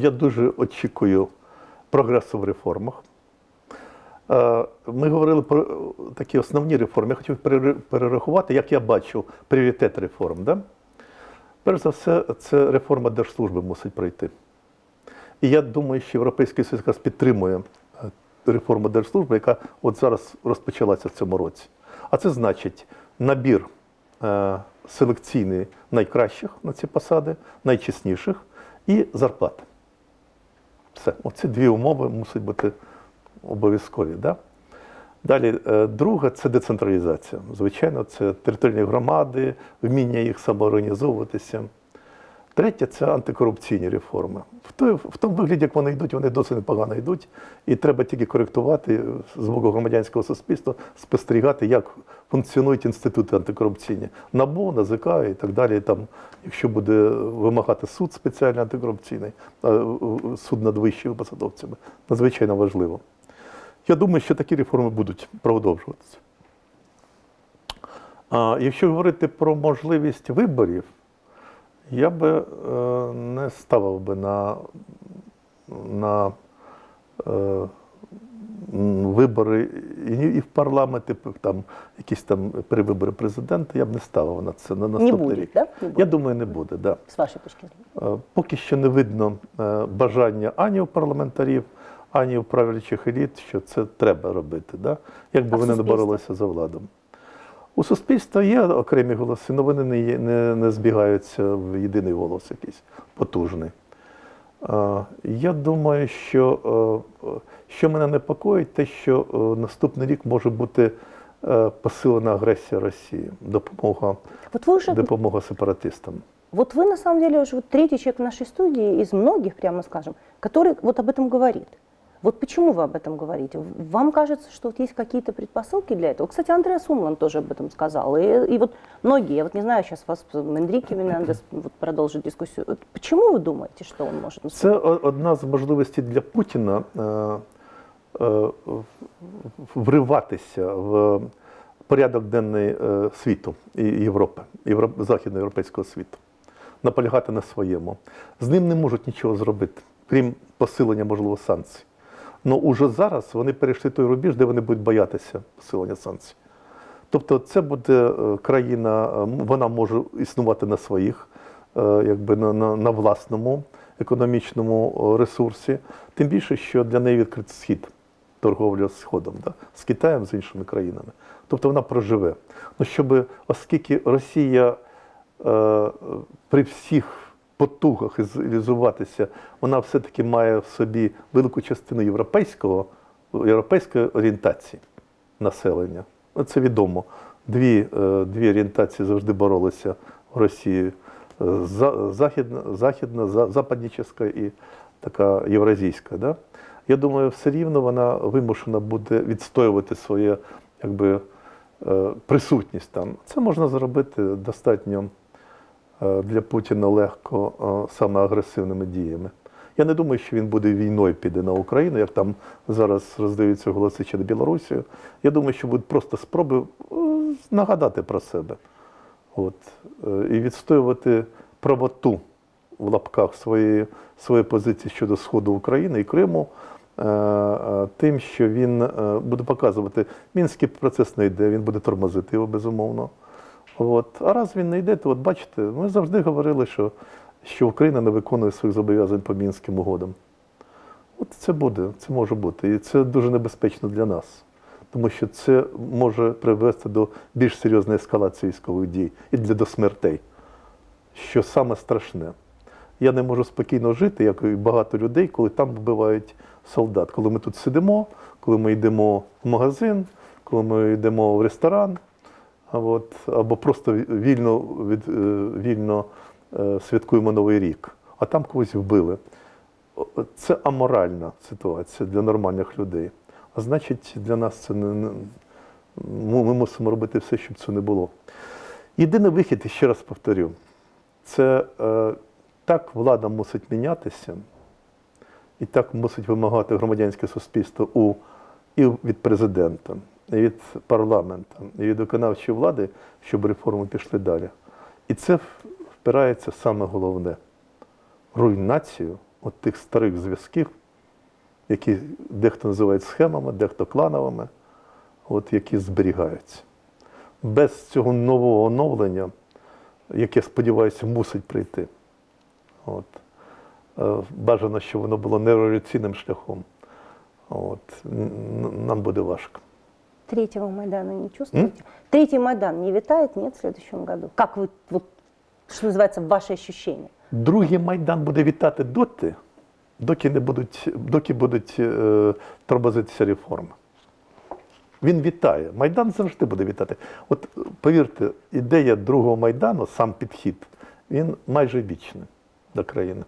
Я дуже очікую прогресу в реформах. Е, Ми говорили про такі основні реформи. Я хотів перерахувати, як я бачу пріоритет реформ. Да? Перш за все, це реформа держслужби мусить пройти. І я думаю, що Європейський Союз якраз підтримує е, реформу держслужби, яка от зараз розпочалася в цьому році. А це значить набір е, селекційний найкращих на ці посади, найчесніших, і зарплата. Все. Оці дві умови мусять бути обов'язкові. Да? Далі, е, друге це децентралізація. Звичайно, це територіальні громади, вміння їх самоорганізовуватися. Третє це антикорупційні реформи. Той, в тому вигляді, як вони йдуть, вони досить непогано йдуть, і треба тільки коректувати з боку громадянського суспільства, спостерігати, як функціонують інститути антикорупційні. НАБУ, НАЗК і так далі. Там, якщо буде вимагати суд спеціальний антикорупційний, суд над вищими посадовцями, надзвичайно важливо. Я думаю, що такі реформи будуть продовжуватися. А якщо говорити про можливість виборів, я би е, не ставив би на, на е, вибори і, і в парламент, і там якісь там перевибори президента, я б не ставив на це на наступний буде, рік. да? Не буде? Я думаю, не буде. Да. С вашей точки зрения. Е, Поки що не видно е, бажання ані у парламентарів, ані у правлячих еліт, що це треба робити, да? як А вони не боролися за владу. У суспільства є окремі голоси, але вони не, є- не, не збігаються в єдиний голос якийсь потужний. Е, Я думаю, що е, е, що мене непокоїть, те, що е, наступний рік може бути е, посилена агресія Росії, допомога, Вот вы уже, допомога сепаратистам. вот вы на самом деле уже вот третий человек в нашей студии из многих, прямо скажем, который вот об этом говорит. Вот почему вы об этом говорите? Вам кажется, что вот есть какие-то предпосылки для этого? Кстати, Андреас Умлан тоже об этом сказал. И, и вот многие, я вот не знаю, сейчас вас Мендрики Менендес вот продолжит дискуссию. Вот почему вы думаете, что он может Це о- одна з можливостей для Путіна е, е, в- вриватися в порядок денний е, світу і Європи, Європ, західноєвропейського світу, наполягати на своєму. З ним не можуть нічого зробити, крім посилення, можливо, санкцій. Ну уже зараз вони перейшли той рубіж, де вони будуть боятися посилення санкцій. Тобто це буде е, країна, вона може існувати на своїх, е, якби на, на, на власному економічному ресурсі. Тим більше, що для неї відкритий схід, торговля з Сходом, да? з Китаєм, з іншими країнами. Тобто вона проживе. Ну, щоб, оскільки Росія е, при всіх потугах ізолюватися, вона все-таки має в собі велику частину європейського, європейської орієнтації населення. Ну, Це відомо. Дві, е, дві орієнтації завжди боролися в Росії: Е, західна, західна за- западніческа і така євразійська. Да? Я думаю, все рівно вона вимушена буде відстоювати своє якби, е, присутність там. Це можна зробити достатньо для Путіна легко е, саме агресивними діями. Я не думаю, що він буде війною піде на Україну, як там зараз роздаються голоси чи на Білорусію. Я думаю, що будуть просто спроби е, нагадати про себе. От, е, і відстоювати правоту в лапках своєї, своєї позиції щодо Сходу України і Криму, е, е, тим, що він е, буде показувати, мінський процес не йде, він буде тормозити його безумовно. От. А раз він не йде, то от бачите, ми завжди говорили, що, що Україна не виконує своїх зобов'язань по мінським угодам. От це буде, це може бути. І це дуже небезпечно для нас, тому що це може привести до більш серйозної ескалації військових дій і для до смертей. Що саме страшне. Я не можу спокійно жити, як і багато людей, коли там вбивають солдат. Коли ми тут сидимо, коли ми йдемо в магазин, коли ми йдемо в ресторан, от, або просто вільно, від, е, вільно е, святкуємо Новий рік, а там когось вбили. Це аморальна ситуація для нормальних людей. А значить, для нас це не, ми мусимо робити все, щоб це не було. Єдиний вихід, і ще раз повторю, це е, так влада мусить мінятися, і так мусить вимагати громадянське суспільство у, і від президента, і від парламенту, і від виконавчої влади, щоб реформи пішли далі. І це впирається в саме головне руйнацію от тих старих зв'язків, які дехто називає схемами, дехто клановими, от, які зберігаються. Без цього нового оновлення, яке, сподіваюся, мусить прийти. От. Е, Бажано, щоб воно було не революційним шляхом. От. Нам буде важко. Третьего Майдана не чувствуете? Третий Майдан не витает, нет, в следующем году? Как вы, вот, что называется, ваши ощущения? Другий майдан буде вітати доти, доки не будуть, доки будуть е, тормозитися реформи. Він вітає. Майдан завжди буде вітати. От повірте, ідея другого майдану, сам підхід, він майже вічний до країни.